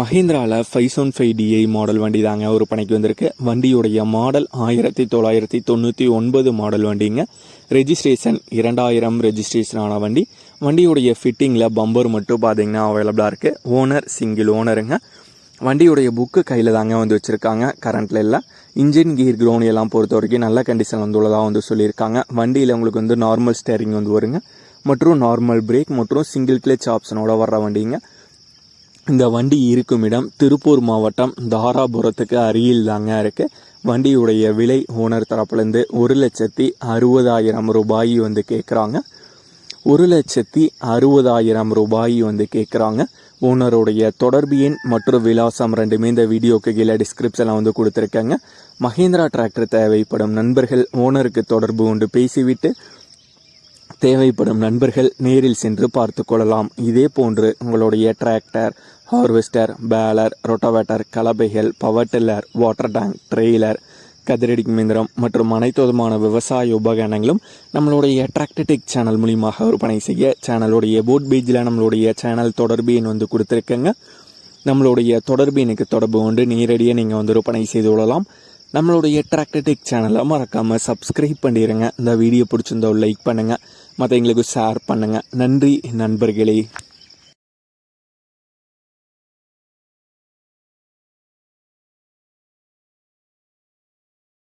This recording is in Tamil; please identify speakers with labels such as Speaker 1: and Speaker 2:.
Speaker 1: மஹேந்திராவில் five one five DI model வண்டி தாங்க ஒரு பணிக்கு வந்திருக்கு. வண்டியுடைய மாடல் ஆயிரத்தி தொள்ளாயிரத்தி தொண்ணூற்றி ஒன்பது மாடல் வண்டிங்க. ரெஜிஸ்ட்ரேஷன் இரண்டாயிரம் ரெஜிஸ்ட்ரேஷன் ஆன வண்டி. வண்டியுடைய ஃபிட்டிங்கில் பம்பர் மட்டும் பார்த்தீங்கன்னா அவைலபிளாக இருக்குது ஓனர் சிங்கிள் ஓனருங்க வண்டியுடைய புக்கு கையில் தாங்க வந்து வச்சுருக்காங்க. கரண்ட்டில் இல்லை. இன்ஜின் கீர் க்ரோன் எல்லாம் பொறுத்த வரைக்கும் நல்ல கண்டிஷன் வந்துள்ளதாக வந்து சொல்லியிருக்காங்க. வண்டியில் உங்களுக்கு வந்து நார்மல் ஸ்டேரிங் வந்து வருங்க. மற்றும் நார்மல் பிரேக் மற்றும் சிங்கிள் கிளச் ஆப்ஷனோட வர்ற வண்டிங்க. இந்த வண்டி இருக்கும் இடம் திருப்பூர் மாவட்டம் தாராபுரத்துக்கு அருகில் தாங்க இருக்கு. வண்டியுடைய விலை ஓனர் தரப்புலேருந்து ஒரு லட்சத்தி அறுபதாயிரம் ரூபாய் வந்து கேட்குறாங்க ஒரு லட்சத்தி அறுபதாயிரம் ரூபாய் வந்து கேட்குறாங்க ஓனருடைய தொடர்பு எண் மற்றும் விலாசம் ரெண்டுமே இந்த வீடியோக்கு கீழே டிஸ்கிரிப்ஷனில் வந்து கொடுத்துருக்காங்க. மஹேந்திரா டிராக்டர் தேவைப்படும் நண்பர்கள் ஓனருக்கு தொடர்பு கொண்டு பேசிவிட்டு தேவைப்படும் நண்பர்கள் நேரில் சென்று பார்த்து கொள்ளலாம். இதே போன்று உங்களுடைய tractor harvester baler rotavator கலப்பைகள் power tiller water tank trailer கதிரடி மிந்திரம் மற்றும் அனைத்து விதமான விவசாய உபகரணங்களும் நம்மளுடைய டிராக்டர்டெக் சேனல் மூலியமாக விற்பனை செய்ய சேனலுடைய போட் பேஜில் நம்மளுடைய சேனல் தொடர்பு எண் வந்து கொடுத்துருக்கேங்க. நம்மளுடைய தொடர்பு எனக்கு தொடர்பு கொண்டு நேரடியாக நீங்கள் வந்து விற்பனை செய்து கொள்ளலாம். நம்மளுடைய டிராக்டர்டெக் சேனலை மறக்காமல் சப்ஸ்கிரைப் பண்ணிடுங்க இந்த வீடியோ பிடிச்சிருந்தோ லைக் பண்ணுங்கள் மற்றவங்களுக்கு ஷேர் பண்ணுங்கள் நன்றி நண்பர்களே.